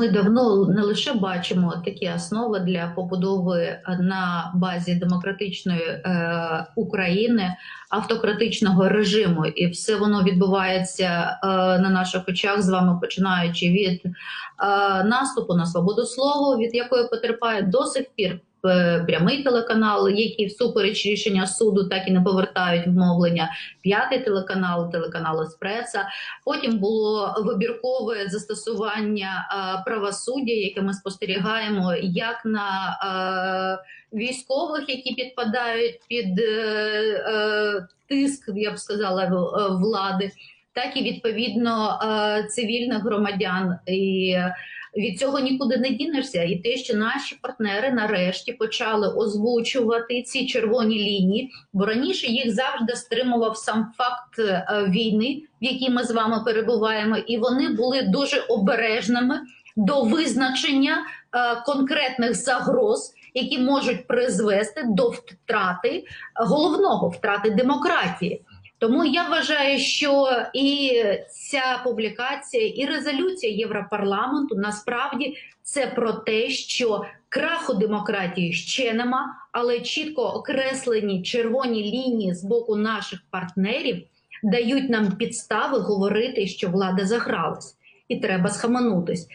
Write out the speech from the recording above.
Ми давно не лише бачимо такі основи для побудови на базі демократичної е, України автократичного режиму, і все воно відбувається е, на наших очах з вами, починаючи від е, наступу на свободу слова, від якої потерпає до сих пір. Е, Прямий телеканал, який всупереч рішення суду так і не повертають вмовлення. П'ятий телеканал, телеканал Еспреса. Потім було вибіркове застосування е, правосуддя, яке ми спостерігаємо як на е, військових, які підпадають під тиск, я б сказала, влади, так і відповідно цивільних громадян. І від цього нікуди не дінешся. І те, що наші партнери нарешті почали озвучувати ці червоні лінії, бо раніше їх завжди стримував сам факт е, війни, в якій ми з вами перебуваємо, і вони були дуже обережними до визначення е, конкретних загроз, які можуть призвести до втрати головного втрати демократії. Тому я вважаю, що і ця публікація, і резолюція Європарламенту насправді це про те, що краху демократії ще нема, але чітко окреслені червоні лінії з боку наших партнерів дають нам підстави говорити, що влада загралась, і треба схаменутись.